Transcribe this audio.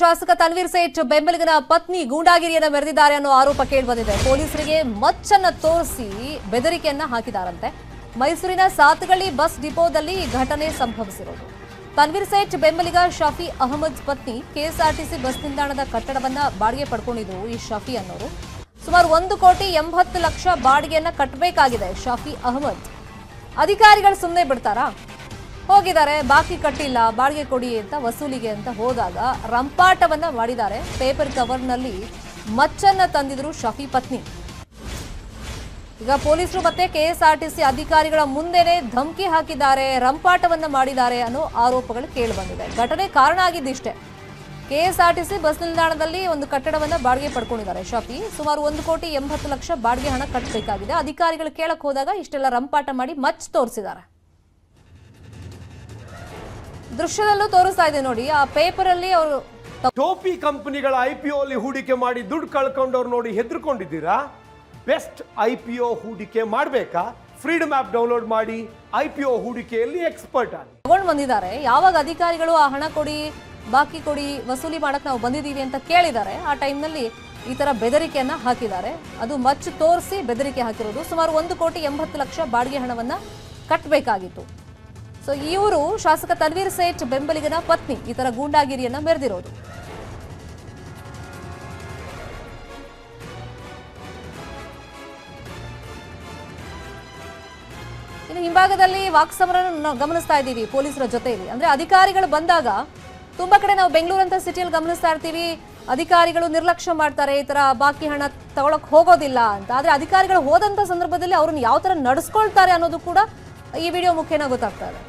ಶಾಸಕ ತನ್ವೀರ್ ಸೇಠ್ ಬೆಂಬಲಿಗನ ಪತ್ನಿ ಗೂಂಡಾಗಿರಿಯನ್ನ ಮೆರೆದಿದ್ದಾರೆ ಅನ್ನೋ ಆರೋಪ ಕೇಳಿಬಂದಿದೆ ಪೊಲೀಸರಿಗೆ ಮಚ್ಚನ್ನ ತೋರಿಸಿ ಬೆದರಿಕೆಯನ್ನ ಹಾಕಿದಾರಂತೆ. ಮೈಸೂರಿನ ಸಾತಗಳ್ಳಿ ಬಸ್ ಡಿಪೋದಲ್ಲಿ ಈ ಘಟನೆ ಸಂಭವಿಸಿರೋದು. ತನ್ವೀರ್ ಸೇಠ್ ಬೆಂಬಲಿಗ ಶಫಿ ಅಹಮದ್ ಪತ್ನಿ ಕೆಎಸ್ಆರ್ಟಿಸಿ ಬಸ್ ನಿಲ್ದಾಣದ ಕಟ್ಟಡವನ್ನ ಬಾಡಿಗೆ ಪಡ್ಕೊಂಡಿದ್ರು ಈ ಶಫಿ ಅನ್ನೋರು. ಸುಮಾರು ಒಂದು ಕೋಟಿ ಎಂಬತ್ತು ಲಕ್ಷ ಬಾಡಿಗೆಯನ್ನ ಕಟ್ಟಬೇಕಾಗಿದೆ ಶಫಿ ಅಹಮದ್. ಅಧಿಕಾರಿಗಳು ಸುಮ್ಮನೆ ಬಿಡ್ತಾರಾ? ಹೋಗಿದ್ದಾರೆ, ಬಾಕಿ ಕಟ್ಟಿಲ್ಲ, ಬಾಡಿಗೆ ಕೊಡಿ ಅಂತ ವಸೂಲಿಗೆ ಅಂತ ಹೋದಾಗ ರಂಪಾಟವನ್ನ ಮಾಡಿದ್ದಾರೆ. ಪೇಪರ್ ಕವರ್ನಲ್ಲಿ ಮಚ್ಚನ್ನ ತಂದಿದ್ರು ಶಫಿ ಪತ್ನಿ. ಈಗ ಪೊಲೀಸರು ಮತ್ತೆ ಕೆಎಸ್ಆರ್ಟಿಸಿ ಅಧಿಕಾರಿಗಳ ಮುಂದೆನೆ ಧಮಕಿ ಹಾಕಿದ್ದಾರೆ, ರಂಪಾಟವನ್ನ ಮಾಡಿದ್ದಾರೆ ಅನ್ನೋ ಆರೋಪಗಳು ಕೇಳಿಬಂದಿದೆ. ಘಟನೆ ಕಾರಣ ಆಗಿದ್ದಿಷ್ಟೇ. ಕೆಎಸ್ಆರ್ಟಿಸಿ ಬಸ್ ನಿಲ್ದಾಣದಲ್ಲಿ ಒಂದು ಕಟ್ಟಡವನ್ನ ಬಾಡಿಗೆ ಪಡ್ಕೊಂಡಿದ್ದಾರೆ ಶಫಿ. ಸುಮಾರು ಒಂದು ಕೋಟಿ ಎಂಬತ್ತು ಲಕ್ಷ ಬಾಡಿಗೆ ಹಣ ಕಟ್ಟಬೇಕಾಗಿದೆ ಅಧಿಕಾರಿಗಳು ಕೇಳಕ್ ಹೋದಾಗ ಇಷ್ಟೆಲ್ಲ ರಂಪಾಟ ಮಾಡಿ ಮಚ್ ತೋರಿಸಿದ್ದಾರೆ. ದೃಶ್ಯದಲ್ಲೂ ತೋರಿಸ್ತಾ ಇದೆ ನೋಡಿ. ಆ ಪೇಪರ್ ಅಲ್ಲಿ ಅವರು ಟೋಪಿ ಕಂಪನಿಗಳ ಐ ಪಿ ಅಲ್ಲಿ ಹೂಡಿಕೆ ಮಾಡಿ ದುಡ್ಡು ಕಳ್ಕೊಂಡವ್ರು ನೋಡಿ ಹೆದರ್ಕೊಂಡಿದ್ದೀರಾ? ಬೆಸ್ಟ್ ಐ ಪಿ ಒ ಹೂಡಿಕೆ ಮಾಡಬೇಕಾ? ಫ್ರೀಡಮ್ ಆಪ್ ಡೌನ್ಲೋಡ್ ಮಾಡಿ ಐ ಪಿ ಒ ಹೂಡಿಕೆಯಲ್ಲಿ ಎಕ್ಸ್ಪರ್ಟ್ ಆಗಿ. ತಗೊಂಡು ಬಂದಿದ್ದಾರೆ. ಯಾವಾಗ ಅಧಿಕಾರಿಗಳು ಆ ಹಣ ಕೊಡಿ ಬಾಕಿ ಕೊಡಿ ವಸೂಲಿ ಮಾಡಕ್ ನಾವು ಬಂದಿದ್ದೀವಿ ಅಂತ ಕೇಳಿದ್ದಾರೆ. ಆ ಟೈಮ್ನಲ್ಲಿ ಈ ತರ ಬೆದರಿಕೆಯನ್ನ ಹಾಕಿದ್ದಾರೆ. ಅದು ಮಚ್ಚು ತೋರಿಸಿ ಬೆದರಿಕೆ ಹಾಕಿರೋದು. ಸುಮಾರು ಒಂದು ಕೋಟಿ ಎಂಬತ್ತು ಲಕ್ಷ ಬಾಡಿಗೆ ಹಣವನ್ನ ಕಟ್ಟಬೇಕಾಗಿತ್ತು ಸೊ ಇವರು ಶಾಸಕ ತನ್ವೀರ್ ಸೇಠ್ ಬೆಂಬಲಿಗನ ಪತ್ನಿ. ಈ ತರ ಗೂಂಡಾಗಿರಿಯನ್ನ ಮೆರೆದಿರೋದು. ಇನ್ನು ಹಿಂಭಾಗದಲ್ಲಿ ವಾಕ್ಸಮರನ ನಾವು ಗಮನಿಸ್ತಾ ಇದ್ದೀವಿ ಪೊಲೀಸರ ಜೊತೆಯಲ್ಲಿ. ಅಂದ್ರೆ ಅಧಿಕಾರಿಗಳು ಬಂದಾಗ ತುಂಬಾ ಕಡೆ ನಾವು ಬೆಂಗಳೂರಂತ ಸಿಟಿಯಲ್ಲಿ ಗಮನಿಸ್ತಾ ಇರ್ತೀವಿ. ಅಧಿಕಾರಿಗಳು ನಿರ್ಲಕ್ಷ್ಯ ಮಾಡ್ತಾರೆ, ಈ ತರ ಬಾಕಿ ಹಣ ತಗೊಳಕ್ ಹೋಗೋದಿಲ್ಲ ಅಂತ. ಆದ್ರೆ ಅಧಿಕಾರಿಗಳು ಹೋದಂತ ಸಂದರ್ಭದಲ್ಲಿ ಅವ್ರನ್ನ ಯಾವ ತರ ನಡೆಸ್ಕೊಳ್ತಾರೆ ಅನ್ನೋದು ಕೂಡ ಈ ವಿಡಿಯೋ ಮುಖೇನ ಗೊತ್ತಾಗ್ತಾ ಇದೆ.